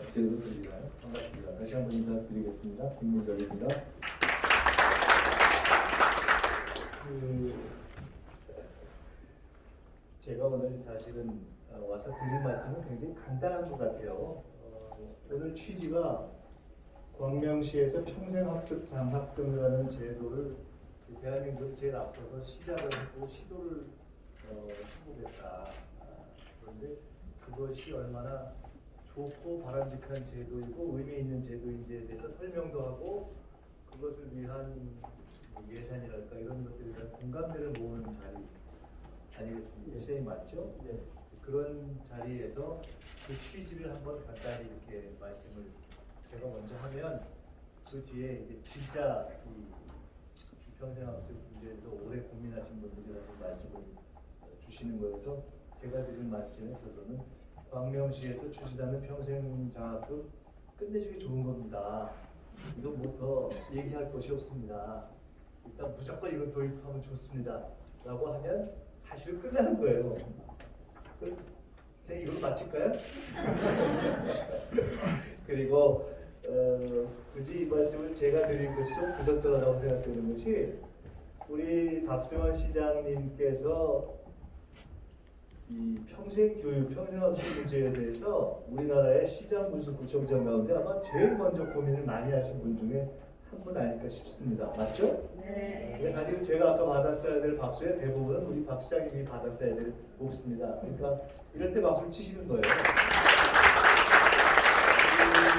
제대로 들리나요? 반갑습니다. 다시 한번 인사드리겠습니다. 김민석입니다. 그 제가 오늘 사실은 어, 와서 드릴 말씀은 굉장히 간단한 것 같아요. 어, 오늘 취지가 광명시에서 평생학습 장학금이라는 제도를 대한민국 제일 앞서서 시작을 하고 시도를 어, 해보겠다. 아, 그런데 그것이 얼마나 좋고 바람직한 제도이고 의미 있는 제도인지에 대해서 설명도 하고 그것을 위한 예산이랄까 이런 것들에 대한 공감대를 모으는 자리 아니겠습니까? 시장이 맞죠? 네. 그런 자리에서 그 취지를 한번 간단히 이렇게 말씀을 제가 먼저 하면 그 뒤에 이제 진짜 이 평생 학습 문제에서 오래 고민하신 분들이라서 말씀을 주시는 거여서 제가 드릴 말씀의 결론은 광명시에서 추진하는 평생장학금 끝내주기 좋은 겁니다. 이거 뭐더 얘기할 것이 없습니다. 일단 무조건 이거 도입하면 좋습니다. 라고 하면 사실은 끝나는 거예요. 그냥 이걸로 마칠까요? 그리고 어, 굳이 이 말씀을 제가 드릴 것이 좀 부적절하다고 생각되는 것이 우리 박승원 시장님께서 이 평생 교육, 평생학습 문제에 대해서 우리나라의 시장 군수 구청장 가운데 아마 제일 먼저 고민을 많이 하신 분 중에 한 분 아닐까 싶습니다. 맞죠? 네. 근데 사실 제가 아까 받았어야 될 박수의 대부분은 우리 박 시장님이 받았어야 될 몫입니다. 그러니까 이럴 때 박수 치시는 거예요.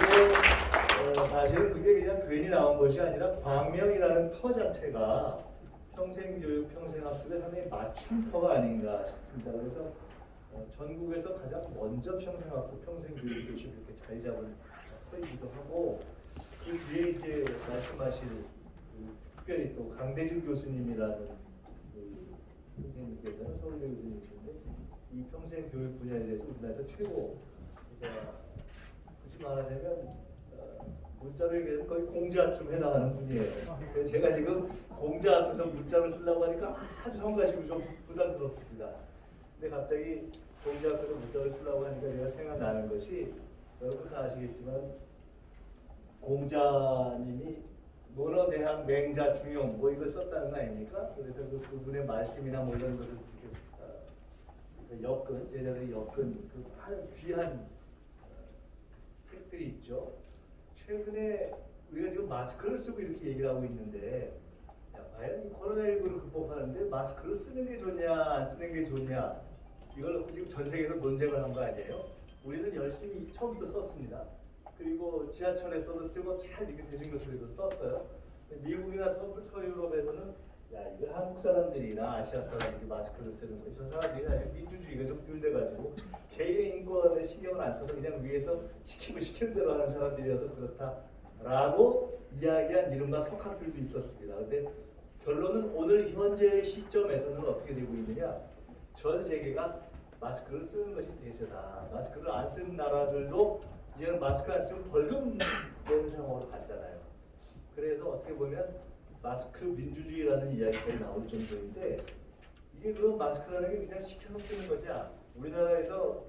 그리고 어, 사실은 그게 그냥 괜히 나온 것이 아니라 광명이라는 터 자체가 평생 교육, 평생 학습의 상당히 맞춤터가 아닌가 싶습니다. 그래서 어, 전국에서 가장 먼저 평생 학습, 평생 교육 교실 이렇게 자리 잡은 터이기도 하고 그 뒤에 이제 말씀하실 그 특별히 또 강대준 교수님이라는 그 선생님께서는 서울대 교수님이신데 이 평생 교육 분야에 대해서 우리나라에서 최고 그러니까 굳이 말하자면 어, 문자로 얘기하면 거의 공자쯤 해나가는 분이에요. 제가 지금 공자 앞에서 문자를 쓰려고 하니까 아주 성가시고 좀 부담스럽습니다. 근데 갑자기 공자 앞에서 문자를 쓰려고 하니까 제가 생각나는 것이 여러분 다 아시겠지만 공자님이 논어대학 맹자 중용 뭐 이걸 썼다는 거 아닙니까? 그래서 그 그분의 말씀이나 뭐 이런 것을 어, 그 엮은 제자들의 엮은 그 귀한 어, 책들이 있죠. 최근에 우리가 지금 마스크를 쓰고 이렇게 얘기를 하고 있는데 야, 과연 이 코로나19를 극복하는데 마스크를 쓰는 게 좋냐 안 쓰는 게 좋냐 이걸 지금 전 세계에서 논쟁을 한 거 아니에요? 우리는 열심히 처음부터 썼습니다. 그리고 지하철에서도 쓰고 잘 이렇게 대중교통에도 썼어요. 미국이나 서, 서유럽에서는 야 이거 한국 사람들이나 아시아 사람들이 마스크를 쓰는 거지 저 사람들이 사실 민주주의가 좀 덜돼가지고 개인의 인권에 신경을 안 써서 그냥 위에서 시키고 시키는 대로 하는 사람들이어서 그렇다라고 이야기한 이른바 석학들도 있었습니다. 근데 결론은 오늘 현재 시점에서는 어떻게 되고 있느냐 전 세계가 마스크를 쓰는 것이 대세다. 마스크를 안 쓰는 나라들도 이제는 마스크 안 쓰면 벌금 내는 상황으로 갔잖아요. 그래서 어떻게 보면 마스크 민주주의라는 이야기까지 나올 정도인데 이게 그럼 마스크라는 게 그냥 시켜서 쓰는 거냐? 우리나라에서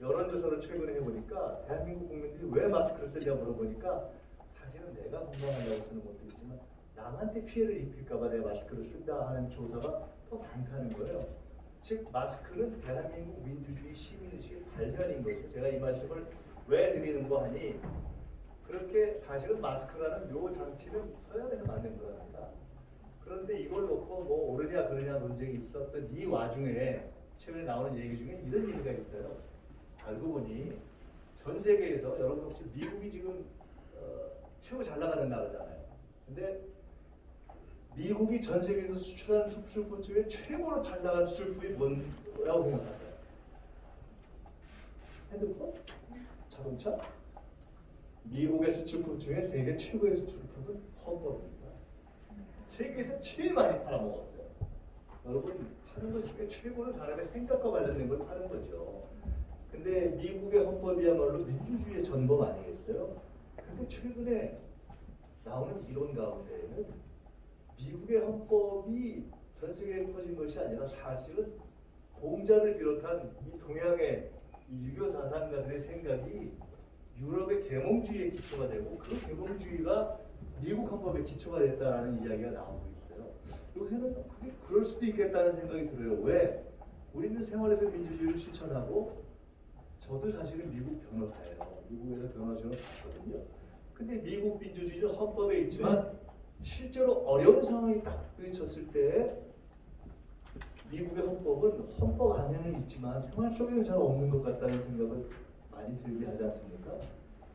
여론조사를 최근에 해보니까 대한민국 국민들이 왜 마스크를 쓰냐 물어보니까 사실은 내가 건강하려고 쓰는 것도 있지만 남한테 피해를 입힐까봐 내가 마스크를 쓴다 하는 조사가 더 많다는 거예요. 즉 마스크는 대한민국 민주주의 시민의식의 발현인 거죠. 제가 이 말씀을 왜 드리는 거 하니 그렇게 사실은 마스크라는 요 장치는 서양에서 만든 거랍니다. 그런데 이걸 놓고 뭐 옳으냐 그르냐 논쟁이 있었던 이 와중에 최근에 나오는 얘기 중에 이런 얘기가 있어요. 알고 보니 전 세계에서 여러분 혹시 미국이 지금 어, 최고 잘 나가는 나라잖아요. 근데 미국이 전 세계에서 수출한 수출품 중에 최고로 잘 나간 수출품이 뭐라고 생각하세요? 핸드폰? 자동차? 미국의 수출품 중에 세계 최고의 수출품은 험버거입니다. 세계에서 제일 많이 팔아먹었어요. 여러분 파는 것 중에 최고는 사람의 생각과 관련된 걸 파는 거죠. 근데 미국의 헌법이야말로 민주주의의 전범 아니겠어요? 근데 최근에 나오는 이론 가운데에는 미국의 헌법이 전 세계에 퍼진 것이 아니라 사실은 공자를 비롯한 이 동양의 이 유교 사상가들의 생각이 유럽의 계몽주의의 기초가 되고 그 계몽주의가 미국 헌법의 기초가 됐다라는 이야기가 나오고 있어요. 요새는 그게 그럴 수도 있겠다는 생각이 들어요. 왜? 우리는 생활에서 민주주의를 실천하고 저도 사실은 미국 변호사예요. 미국에서 변호사를 봤거든요. 근데 미국 민주주의는 헌법에 있지만 실제로 어려운 상황이 딱 부딪혔을 때 미국의 헌법은 헌법 안에는 있지만 생활 속에는 잘 없는 것 같다는 생각을 많이 들게 하지 않습니까?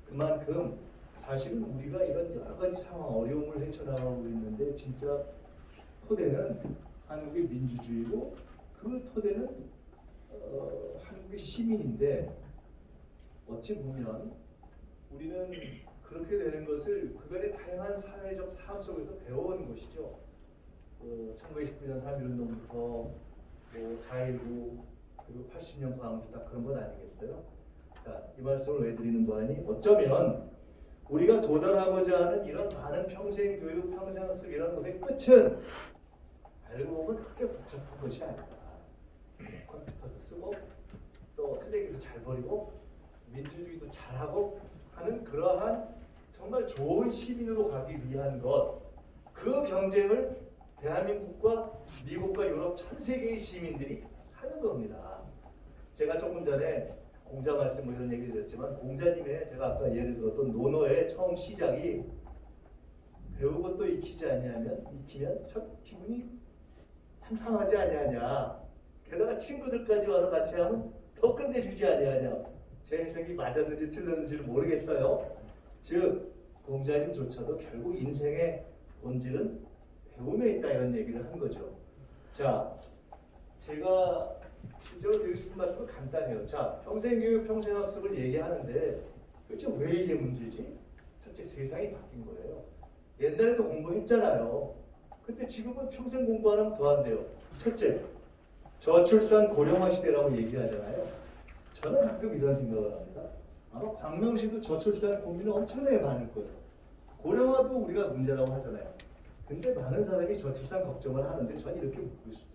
그만큼 사실은 우리가 이런 여러 가지 상황 어려움을 헤쳐나가고 있는데 진짜 토대는 한국의 민주주의고 그 토대는 어, 한국의 시민인데 어찌 보면 우리는 그렇게 되는 것을 그간의 다양한 사회적 사업 속에서 배워온 것이죠. 그 1929년 3.1운동부터 뭐 4.19 그리고 80년 광주 딱 그런 건 아니겠어요? 자, 이 말씀을 왜 드리는 거 아니? 어쩌면 우리가 도달하고자 하는 이런 많은 평생 교육, 평생 학습 이런 것의 끝은 알고 보면 그렇게 복잡한 것이 아니다. 컴퓨터도 쓰고 또 쓰레기도 잘 버리고 민주주의도 잘하고 하는 그러한 정말 좋은 시민으로 가기 위한 것, 그 경쟁을 대한민국과 미국과 유럽 전 세계의 시민들이 하는 겁니다. 제가 조금 전에 공자 말씀 뭐 이런 얘기 드렸지만 공자님의 제가 아까 예를 들었던 논어의 처음 시작이 배우고 또 익히지 아니하면 익히면 참 기분이 참 상하지 아니하냐. 게다가 친구들까지 와서 같이 하면 더 끝내주지 아니하냐. 제 해석이 맞았는지 틀렸는지를 모르겠어요. 즉 공자님조차도 결국 인생의 본질은 배움에 있다 이런 얘기를 한 거죠. 자, 제가 실제로 드리고 싶은 말씀은 간단해요. 자, 평생교육, 평생학습을 얘기하는데 도대체 왜 이게 문제지? 첫째 세상이 바뀐 거예요. 옛날에도 공부했잖아요. 근데 지금은 평생 공부 안 하면 더 한대요. 첫째, 저출산 고령화 시대라고 얘기하잖아요. 저는 가끔 이런 생각을 합니다. 아마 광명시도 저출산 고민은 엄청나게 많을 거예요. 고령화도 우리가 문제라고 하잖아요. 근데 많은 사람이 저출산 걱정을 하는데 전 이렇게 묻고 싶습니다.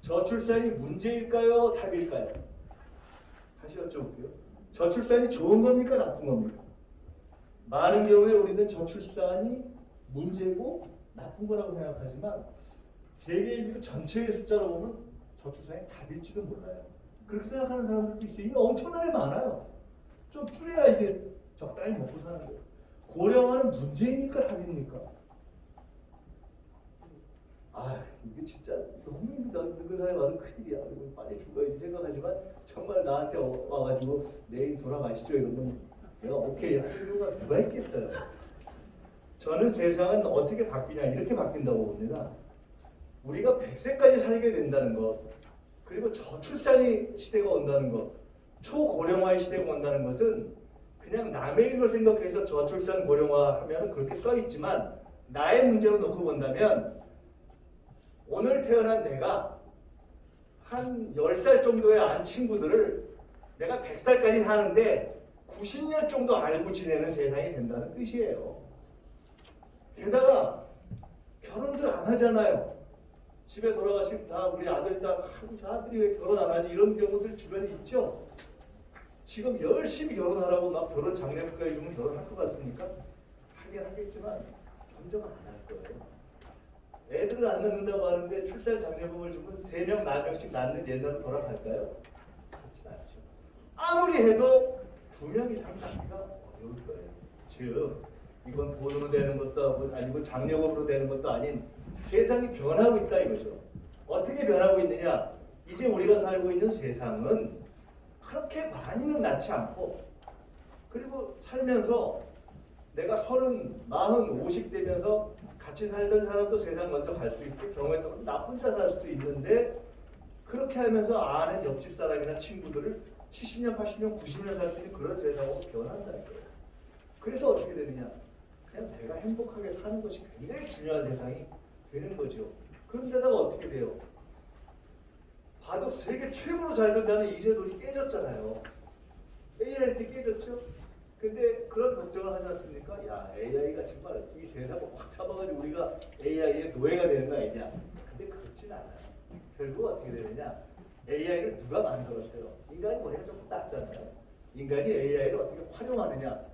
저출산이 문제일까요? 답일까요? 다시 여쭤볼게요. 저출산이 좋은 겁니까? 나쁜 겁니까? 많은 경우에 우리는 저출산이 문제고 나쁜 거라고 생각하지만 세계 인구 전체의 숫자로 보면 저출산이 답일지도 몰라요. 그렇게 생각하는 사람들도 있어요. 이게 엄청나게 많아요. 좀 줄여야 이게 적당히 먹고 사는 거예요. 고령화는 문제입니까? 답입니까? 아 이게 진짜 너무 나 늙은 사람이 와도 큰일이야. 이거 빨리 죽어야지 생각하지만 정말 나한테 어- 와가지고 내일 돌아가시죠 이러면 내가 오케이 할 이유가 누가 있겠어요. 저는 세상은 어떻게 바뀌냐 이렇게 바뀐다고 봅니다. 우리가 100세까지 살게 된다는 것 그리고 저출산의 시대가 온다는 것 초고령화의 시대가 온다는 것은 그냥 남의 일로 생각해서 저출산 고령화 하면 그렇게 써 있지만 나의 문제로 놓고 본다면 오늘 태어난 내가 한 10살 정도의 안 친구들을 내가 100살까지 사는데 90년 정도 알고 지내는 세상이 된다는 뜻이에요. 게다가 결혼들 안 하잖아요. 집에 돌아가시면 다 우리 아들, 딸, 아들이 왜 결혼 안 하지? 이런 경우들 주변에 있죠. 지금 열심히 결혼하라고 막 결혼 장려금까지 주면 결혼할 것 같습니까? 하긴 하겠지만 점점 안 할 거예요. 애들을 안 낳는다고 하는데 출산 장려금을 주면 세 명, 네 명씩 낳는 옛날로 돌아갈까요? 그렇진 않죠. 아무리 해도 두명 이상 낳기가 어려울 거예요. 즉 이건 돈으로 되는 것도 아니고 장려금으로 되는 것도 아닌 세상이 변하고 있다 이거죠. 어떻게 변하고 있느냐? 이제 우리가 살고 있는 세상은 그렇게 많이는 낳지 않고 그리고 살면서 내가 서른, 마흔, 오십 되면서 같이 살던 사람도 세상 먼저 갈 수 있고 경우에 따라 나 혼자 살 수도 있는데 그렇게 하면서 아는 옆집 사람이나 친구들을 70년, 80년, 90년 살 수 있는 그런 세상으로 변한다는 거예요. 그래서 어떻게 되느냐? 그냥 내가 행복하게 사는 것이 굉장히 중요한 세상이 되는 거죠. 그런데다가 어떻게 돼요? 바둑 세계 최고로 잘 된다는 이세돌이 깨졌잖아요. AI한테 깨졌죠? 근데 그런 걱정을 하지 않습니까? 야, AI가 정말 이 세상을 확 잡아가지고 우리가 AI의 노예가 되는 거 아니냐? 근데 그렇진 않아요. 결국 어떻게 되느냐? AI를 누가 만들었어요? 인간이 머리가 조금 낮잖아요. 인간이 AI를 어떻게 활용하느냐.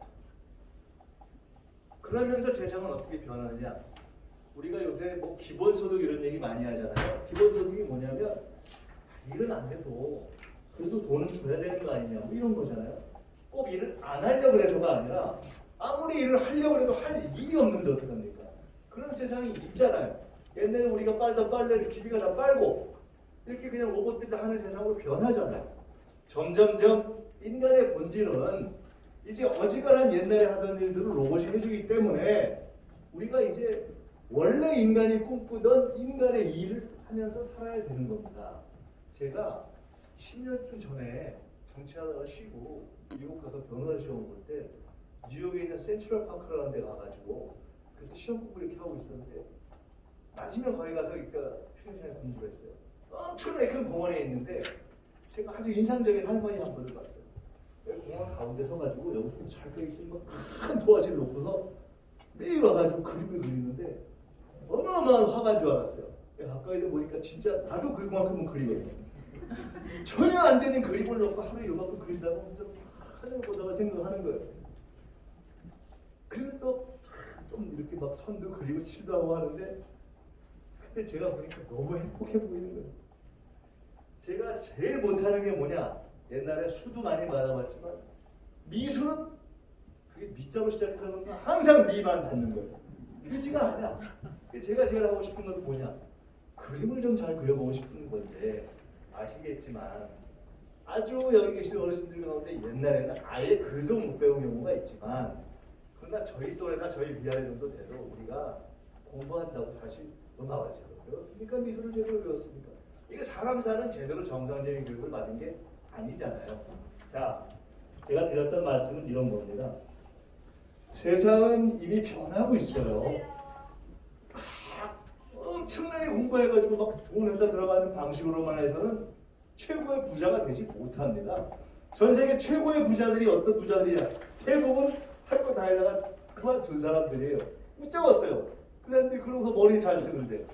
그러면서 세상은 어떻게 변하느냐. 우리가 요새 뭐 기본소득 이런 얘기 많이 하잖아요. 기본소득이 뭐냐면 일은 안 해도 그래도 돈은 줘야 되는 거 아니냐 뭐 이런 거잖아요. 꼭 일을 안 하려고 해서가 아니라 아무리 일을 하려고 해도 할 일이 없는데 어떡합니까? 그런 세상이 있잖아요. 옛날에 우리가 빨던 빨래를 기계가 다 빨고 이렇게 그냥 로봇들이 다 하는 세상으로 변하잖아요. 점점점 인간의 본질은 이제 어지간한 옛날에 하던 일들을 로봇이 해주기 때문에 우리가 이제 원래 인간이 꿈꾸던 인간의 일을 하면서 살아야 되는 겁니다. 제가 10년쯤 전에 정치하다가 쉬고 미국 가서 변호사 시험 볼 때 뉴욕에 있는 센트럴 파크라는 데 가가지고 그래서 시험 공부 이렇게 하고 있었는데 맞으면 거기 가서 그러니까 쉬는 시간에 공부를 했어요. 엄청나게 큰 공원에 있는데 제가 아주 인상적인 할머니 한 분을 봤어요. 공원 가운데 서가지고 여기서 잘 그려있는 큰 도화지를 놓고서 매일 와가지고 그림을 그리는데 어마어마한 화가인 줄 알았어요. 가까이서 보니까 진짜 나도 그만큼은 그리거든요. 전혀 안 되는 그림을 놓고 하루에 요만큼 그린다고 혼자 하늘 보다가 생각하는 거예요. 그리고 또 좀 이렇게 막 선도 그리고 칠도 하고 하는데 근데 제가 보니까 너무 행복해 보이는 거예요. 제가 제일 못하는 게 뭐냐? 옛날에 수도 많이 받아봤지만 미술은 그게 미자로 시작하는 건 항상 미만 받는 거예요. 그지가 않아. 제가 제일 하고 싶은 것은 뭐냐? 그림을 좀 잘 그려보고 싶은 건데 아시겠지만 아주 여기 계신 어르신들 가운데 옛날에는 아예 글도 못 배운 경우가 있지만 그러나 저희 또래나 저희 위아래 정도 돼도 우리가 공부한다고 사실 음악을 제대로 배웠습니까? 미술을 제대로 배웠습니까? 이게 사람 사는 제대로 정상적인 교육을 받은 게 아니잖아요. 자, 제가 드렸던 말씀은 이런 겁니다. 세상은 이미 변하고 있어요. 엄청나게 공부해가지고 막 좋은 회사 들어가는 방식으로만 해서는 최고의 부자가 되지 못합니다. 전 세계 최고의 부자들이 어떤 부자들이야? 대부분 할 거 다 해다가 그만둔 사람들이에요. 웃겨웠어요. 그 사람들이 그러고서 머리 잘 쓰는데.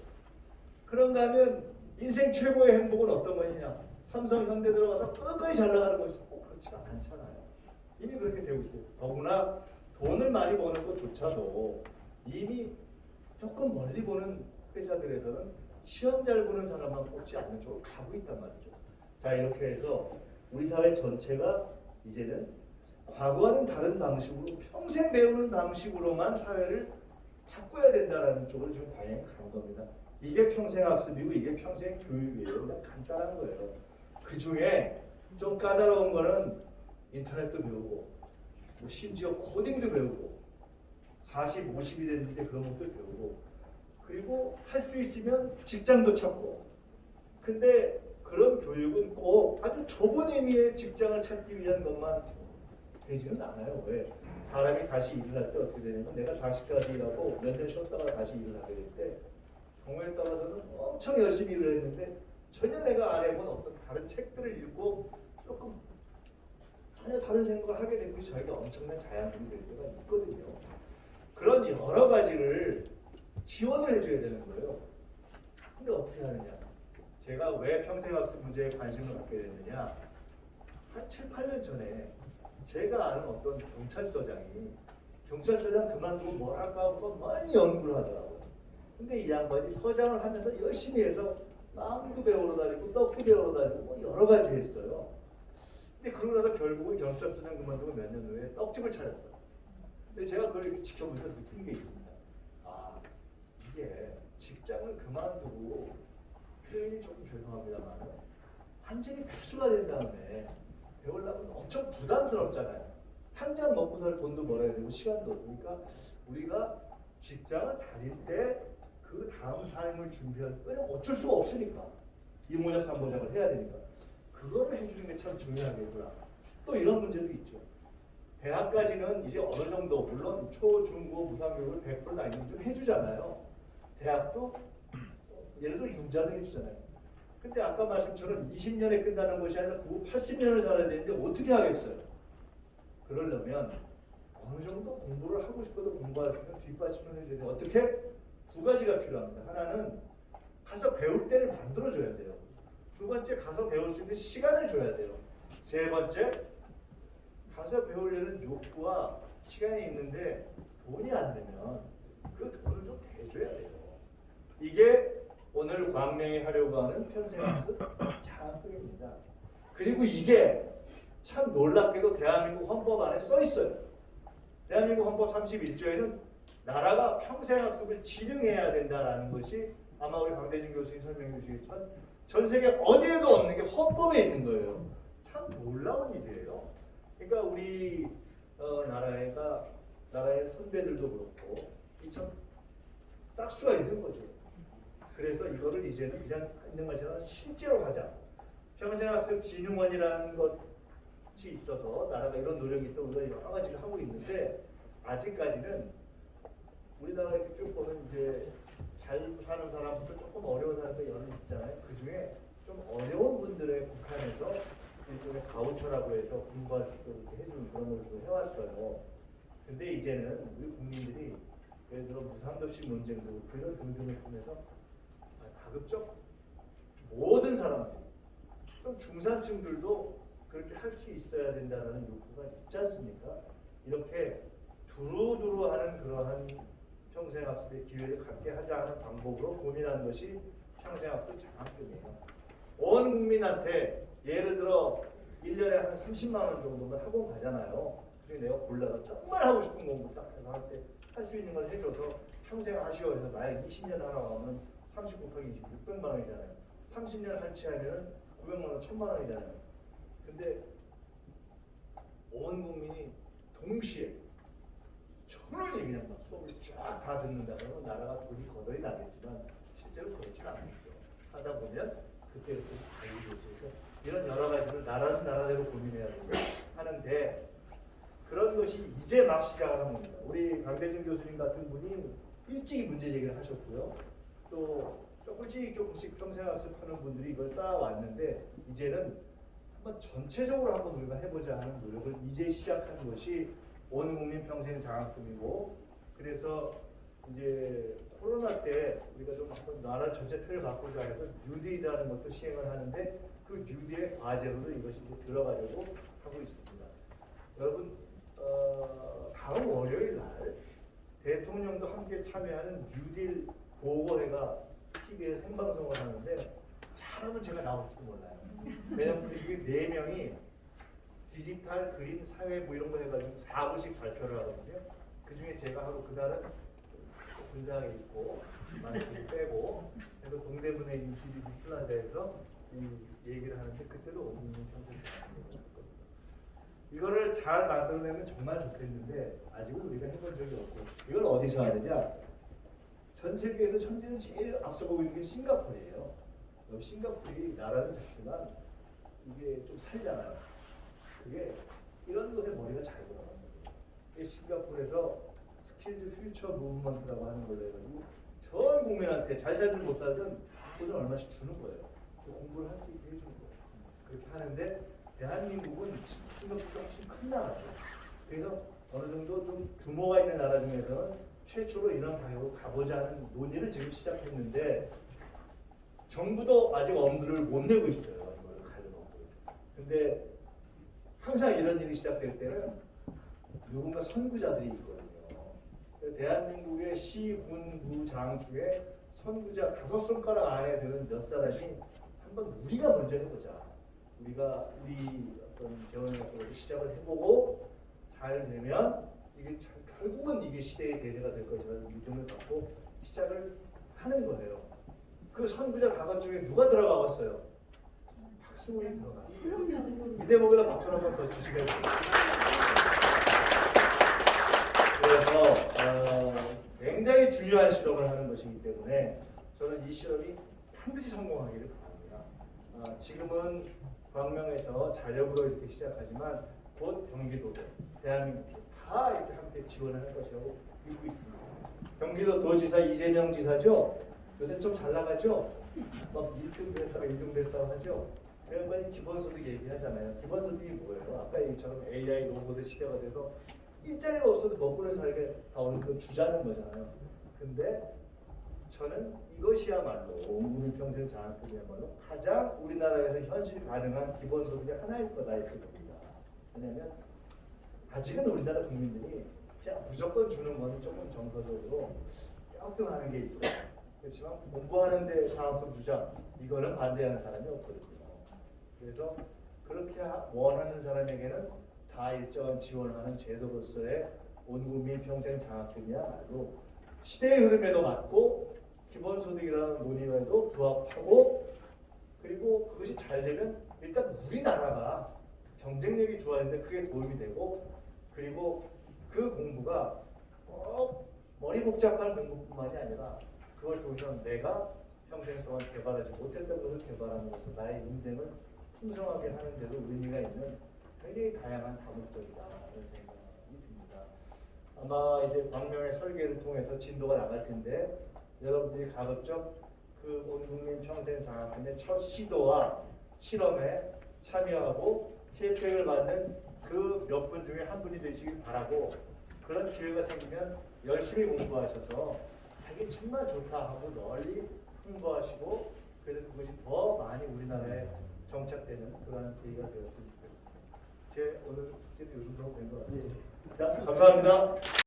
그런가 하면 인생 최고의 행복은 어떤 거냐? 삼성, 현대 들어가서 끝까지 잘 나가는 것이 꼭 그렇지가 않잖아요. 이미 그렇게 되고 있어요. 더구나 돈을 많이 버는 것조차도 이미 조금 멀리 보는 회사들에서는 시험 잘 보는 사람만 뽑지 않는 쪽으로 가고 있단 말이죠. 자 이렇게 해서 우리 사회 전체가 이제는 과거와는 다른 방식으로 평생 배우는 방식으로만 사회를 바꿔야 된다라는 쪽으로 지금 방향이 간 겁니다. 이게 평생 학습이고 이게 평생 교육이에요. 간단한 거예요. 그 중에 좀 까다로운 거는 인터넷도 배우고 뭐 심지어 코딩도 배우고 40, 50이 됐는데 그런 것도 배우고 그리고 할 수 있으면 직장도 찾고 근데 그런 교육은 꼭 아주 좁은 의미의 직장을 찾기 위한 것만 되지는 않아요. 왜? 사람이 다시 일을 할 때 어떻게 되냐면 내가 40까지 일하고 몇 년 쉬었다가 다시 일을 하게 될 때 경우에 따라서는 엄청 열심히 일을 했는데 전혀 내가 안 해본 어떤 다른 책들을 읽고 조금 전혀 다른 생각을 하게 되고 저희가 엄청난 자양분이 될 때가 있거든요. 그런 여러 가지를 지원을 해줘야 되는 거예요. 근데 어떻게 하느냐? 제가 왜 평생학습 문제에 관심을 갖게 됐느냐? 한 7, 8년 전에 제가 아는 어떤 경찰서장이 경찰서장 그만두고 뭘 할까 하고 많이 연구를 하더라고요. 근데 이 양반이 서장을 하면서 열심히 해서 빵도 배우러 다니고 떡도 배우러 다니고 뭐 여러 가지 했어요. 근데 그러고 나서 결국은 경찰서장 그만두고 몇 년 후에 떡집을 차렸어요. 근데 제가 그걸 이렇게 지켜보면서 느낀 게 있습니다. 아, 이게 직장을 그만두고 표현이 조금 죄송합니다만 완전히 백수가 된 다음에 배우려면 엄청 부담스럽잖아요. 당장 먹고 살 돈도 벌어야 되고 시간도. 그러니까 우리가 직장을 다닐 때 그 다음 삶을 준비할 때 왜냐면 어쩔 수가 없으니까 이모작 삼모작을 해야 되니까 그거를 해주는 게 참 중요하겠구나. 또 이런 문제도 있죠. 대학까지는 이제 어느 정도 물론 초, 중, 고 무상교육을 100% 아니면 좀 해주잖아요. 대학도 예를 들어 융자도 해주잖아요. 근데 아까 말씀처럼 20년에 끝나는 것이 아니라 9, 80년을 살아야 되는데 어떻게 하겠어요? 그러려면 어느 정도 공부를 하고 싶어도 있는 뒷받침을 해줘야 돼요. 어떻게? 두 가지가 필요합니다. 하나는 가서 배울 때를 만들어줘야 돼요. 두 번째 가서 배울 수 있는 시간을 줘야 돼요. 세 번째 가서 배우려는 욕구와 시간이 있는데 돈이 안 되면 그 돈을 좀 대줘야 돼요. 이게 오늘 광명이 하려고 하는 평생학습 장학금입니다. 그리고 이게 참 놀랍게도 대한민국 헌법 안에 써 있어요. 대한민국 헌법 31조에는 나라가 평생학습을 진흥해야 된다라는 것이 아마 우리 강대진 교수님 설명해 주시겠지만 전 세계 어디에도 없는 게 헌법에 있는 거예요. 참 놀라운 일이에요. 그러니까 우리 어, 나라가 나라의 선배들도 그렇고 이참 짝수가 있는 거죠. 그래서 이거를 이제는 그냥 있는 것이 아니라 실제로 하자. 평생학습 진흥원이라는 것이 있어서 나라가 이런 노력이 있어 우리가 여러 가지를 하고 있는데 아직까지는 우리나라 이렇게 쭉 보면 이제 잘 사는 사람부터 조금 어려운 사람도 여러 있잖아요. 그 중에 좀 어려운 분들의 북한에서 일종의 가우처라고 해서 공부할 수 있도록 해주는 그런 걸좀 해왔어요. 근데 이제는 우리 국민들이 예를 들어 무상급식 논쟁도 그런 등등을 통해서 아, 가급적 모든 사람들, 좀 중산층들도 그렇게 할 수 있어야 된다는 욕구가 있지 않습니까? 이렇게 두루두루 하는 그러한 평생학습의 기회를 갖게 하자 하는 방법으로 고민하는 것이 평생학습 장학금이에요. 온 국민한테 예를 들어 1년에 한 30만 원 정도면 학원 가잖아요. 그중에 내가 골라서 정말 하고 싶은 공부 딱 해서 할 때 할 수 있는 걸 해줘서 평생 하시오 해서 만약 20년 하나 가면 30 곱하기 20, 600만 원이잖아요. 30년 할치하면 900만 원, 1000만 원이잖아요. 근데 온 국민이 동시에 천원이 그냥 막 수업을 쫙 다 듣는다 그러면 나라가 돈이 거덜이 나겠지만 실제로 그렇진 않죠. 하다 보면 그때 그때 자유조직에서 이런 여러 가지를 나라는 나라대로 고민해야 하는데 그런 것이 이제 막 시작을 합니다. 우리 강대중 교수님 같은 분이 일찍이 문제 제기를 하셨고요. 또 조금씩 조금씩 평생 학습하는 분들이 이걸 쌓아왔는데 이제는 한번 전체적으로 한번 우리가 해보자 하는 노력을 이제 시작하는 것이 온 국민 평생 장학금이고 그래서 이제 코로나 때 우리가 좀 한번 나라 전체 틀을 바꾸자 해서 뉴딜이라는 것도 시행을 하는데 그 뉴딜의 과제로도 이것이 이제 들어가려고 하고 있습니다. 여러분 어, 다음 월요일 날 대통령도 함께 참여하는 뉴딜 보고회가 TV에 생방송을 하는데 잘하면 제가 나올지도 몰라요. 왜냐면 이게 네 명이 디지털 그림 사회 뭐 이런 거 해가지고 4부씩 발표를 하거든요. 그 중에 제가 하고 그날은 군상에 있고 많이 빼고 그래서 동대문에 있는 GDP 플라자에서 이 얘기를 하는데 그때도 오는 평생. 이거를 잘 만들어내면 정말 좋겠는데 아직은 우리가 해본 적이 없고 이걸 어디서 하느냐? 전 세계에서 현재는 제일 앞서가고 있는 게 싱가포르예요. 어, 싱가포르이 나라는 작지만 이게 좀 살잖아요. 그게 이런 것에 머리가 잘 돌아가는 거예요. 싱가포르에서 스킬즈 퓨처 무브먼트라고 하는 걸로 해가지고 전 국민한테 잘 살든 못 살든 돈을 얼마씩 주는 거예요. 그 공부를 할 수 있게 해주는 거예요. 그렇게 하는데 대한민국은 싱가포르가 훨씬 큰 나라죠. 그래서 어느 정도 좀 규모가 있는 나라 중에서는 최초로 이런 방향으로 가보자 하는 논의를 지금 시작했는데 정부도 아직 엄두를 못 내고 있어요. 이걸 가져놓고. 근데 항상 이런 일이 시작될 때는 누군가 선구자들이 있거든요. 대한민국의 시, 군, 구, 장 중에 선구자 다섯 손가락 안에 드는 몇 사람이 한번 우리가 먼저 해보자. 우리가 우리 어떤 재원 같은 것도 시작을 해보고 잘 되면 이게 참 결국은 이게 시대의 대세가 될 것이라는 믿음을 갖고 시작을 하는 거예요. 그 선구자 다섯 중에 누가 들어가 봤어요? 박승훈이 들어가. 이 대목에다 박수 한번 더 치시면 그래서 어, 굉장히 중요한 실험을 하는 것이기 때문에 저는 이 실험이 반드시 성공하기를 바랍니다. 어, 지금은 광명에서 자력으로 이렇게 시작하지만 곧 경기도도 대한민국이 다 이렇게 함께 지원하는 것이라고 믿고 있습니다. 경기도 도지사 이재명 지사죠. 요새 좀 잘 나가죠. 막 1등 됐다가 2등 됐다고 하죠. 그 양반이 기본소득 얘기하잖아요. 기본소득이 뭐예요? 아까 얘기처럼 AI 로봇의 시대가 돼서 일자리가 없어도 먹고는 살게 다 어느 정도 주자는 거잖아요. 근데 저는 이것이야말로 국민 평생 장학금이야말로 가장 우리나라에서 현실 가능한 기본소득의 하나일 거다 이렇게 봅니다. 왜냐하면 아직은 우리나라 국민들이 그냥 무조건 주는 건 조금 정서적으로 뼈뚱하는 게 있어요. 그렇지만 공부하는데 장학금 주자 이거는 반대하는 사람이 없거든요. 그래서 그렇게 하- 원하는 사람에게는 다 일정한 지원을 하는 제도로서의 온 국민 평생 장학금이야말로 시대의 흐름에도 맞고 기본소득이라는 논의에도 부합하고 그리고 그것이 잘 되면 일단 우리나라가 경쟁력이 좋아지는데 크게 도움이 되고 그리고 그 공부가 꼭 머리 복잡한 공부뿐만이 아니라 그걸 통해서 내가 평생 동안 개발하지 못했던 것을 개발함으로써 나의 인생을 풍성하게 하는 데도 의미가 있는 굉장히 다양한 다목적이다 이런 생각이 듭니다. 아마 이제 광명의 설계를 통해서 진도가 나갈 텐데 여러분들이 가급적 그 온 국민 평생 장학금의 첫 시도와 실험에 참여하고 혜택을 받는 그 몇 분 중에 한 분이 되시길 바라고 그런 기회가 생기면 열심히 공부하셔서 아, 이게 정말 좋다 하고 널리 홍보하시고 그래서 그것이 더 많이 우리나라에 정착되는 그런 계기가 되었으면 좋겠습니다. 제 오늘 이 정도 된것 같아요. 자, 감사합니다.